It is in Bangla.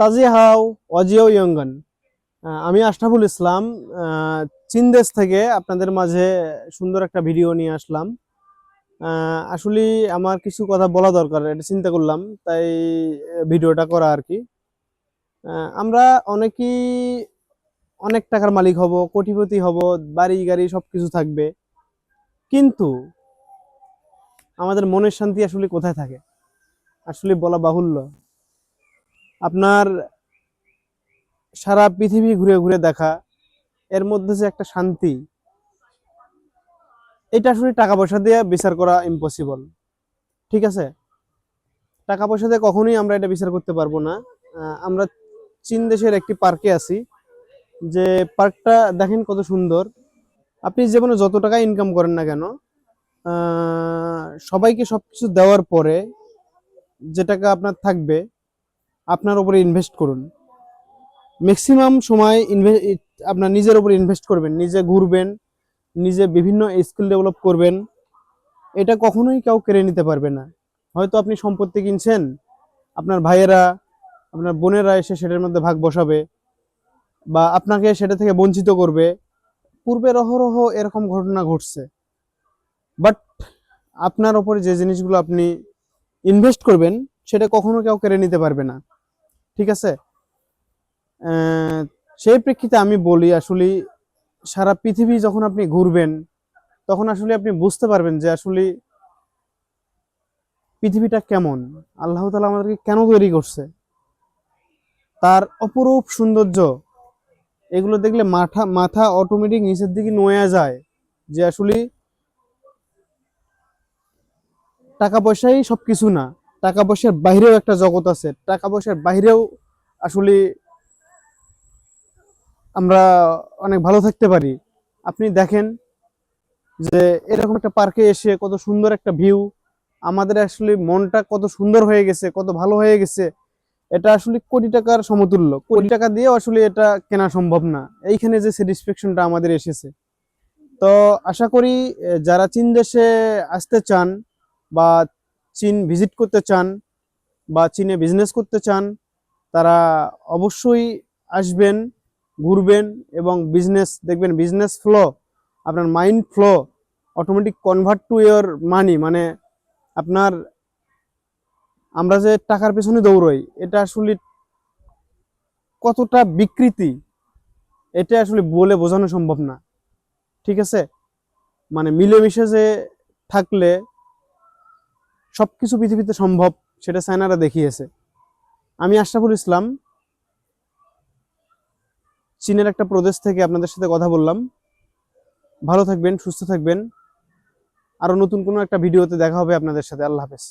তাজি হাও, অজিও ইয়ঙ্গন। আমি আশরাফুল ইসলাম চীন দেশ থেকে আপনাদের মাঝে সুন্দর একটা ভিডিও নিয়ে আসলাম। আসলে আমার কিছু কথা বলা দরকার, এটা চিন্তা করলাম, তাই ভিডিওটা করা আর কি। আমরা অনেকেই অনেক টাকার মালিক হব, কোটিপতি হব, বাড়ি, গাড়ি সব কিছু থাকবে। কিন্তু আমাদের মনের শান্তি আসলে কোথায় থাকে? আসলে বলা বাহুল্য। আপনার সারা পৃথিবী ঘুরে ঘুরে দেখা, এর মধ্যে যে একটা শান্তি, এটা আসলে টাকা পয়সা দিয়ে বিচার করা ইম্পসিবল ঠিক আছে? টাকা পয়সা দিয়ে কখনোই আমরা এটা বিচার করতে পারব না। আমরা চীন দেশের একটি পার্কে আছি, যে পার্কটা দেখেন কত সুন্দর। আপনি জীবনে যত টাকা ইনকাম করেন না কেন সবাইকে সবকিছু দেওয়ার পরে যে টাকা আপনার থাকবে আপনার উপরে ইনভেস্ট করুন। ম্যাক্সিমাম সময় ইনভে- আপনার নিজের উপর ইনভেস্ট করবেন। নিজে ঘুরবেন, নিজে বিভিন্ন স্কিল ডেভেলপ করবেন। এটা কখনোই কেউ কেড়ে নিতে পারবে না। হয়তো আপনি সম্পত্তি কিনছেন, আপনার ভাইয়েরা, আপনার বোনেরা এসে সেটার মধ্যে ভাগ বসাবে বা আপনাকে সেটা থেকে বঞ্চিত করবে। পূর্বের অহরহ এরকম ঘটনা ঘটছে। বাট আপনার ওপরে যে জিনিসগুলো আপনি ইনভেস্ট করবেন সেটা কখনো কেউ কেড়ে নিতে পারবে না। ঠিক আছে? সেই প্রেক্ষিতে আমি বলি, আসলে সারা পৃথিবী যখন আপনি ঘুরবেন, তখন আসলে আপনি বুঝতে পারবেন যে আসলে পৃথিবীটা কেমন। আল্লাহ তালা আমাদেরকে কেন তৈরি করছে? তার অপরূপ সৌন্দর্য, এগুলো দেখলে মাথা মাথা অটোমেটিক নিচের দিকে নয়া যায় যে আসলে টাকা পয়সাই সব কিছু না। টাকা পয়সার বাইরেও একটা জগৎ আছে। টাকা পয়সার বাইরেও আসলে আমরা অনেক ভালো থাকতে পারি। আপনি দেখেন যে এরকম একটা পার্কে এসে কত সুন্দর একটা ভিউ, আমাদের আসলে মনটা কত সুন্দর হয়ে গেছে, কত ভালো হয়ে গেছে। এটা আসলে কোটি টাকার সমতুল্য। কোটি টাকা দিয়েও আসলে এটা কেনা সম্ভব না। এইখানে যে স্যাটিসফ্যাকশনটা আমাদের এসেছে। তো আশা করি যারা চীন দেশে আসতে চান বা চীন ভিজিট করতে চান বা চীনে বিজনেস করতে চান, তারা অবশ্যই আসবেন, ঘুরবেন এবং বিজনেস দেখবেন বিজনেস ফ্লো আপনার mind flow automatic convert to your money মানে আপনার আমরা যে টাকার পেছনে দৌড়ই, এটা আসলে কতটা বিকৃতি, এটা আসলে বলে বোঝানো সম্ভব না, ঠিক আছে? মানে মিলেমিশে যে থাকলে সবকিছু পৃথিবীতে সম্ভব, সেটা চায়নারা দেখিয়েছে। আমি আশরাফুল ইসলাম, চীনের একটা প্রদেশ থেকে আপনাদের সাথে কথা বললাম। ভালো থাকবেন, সুস্থ থাকবেন। আরও নতুন কোনো একটা ভিডিওতে দেখা হবে আপনাদের সাথে। আল্লাহ হাফেজ।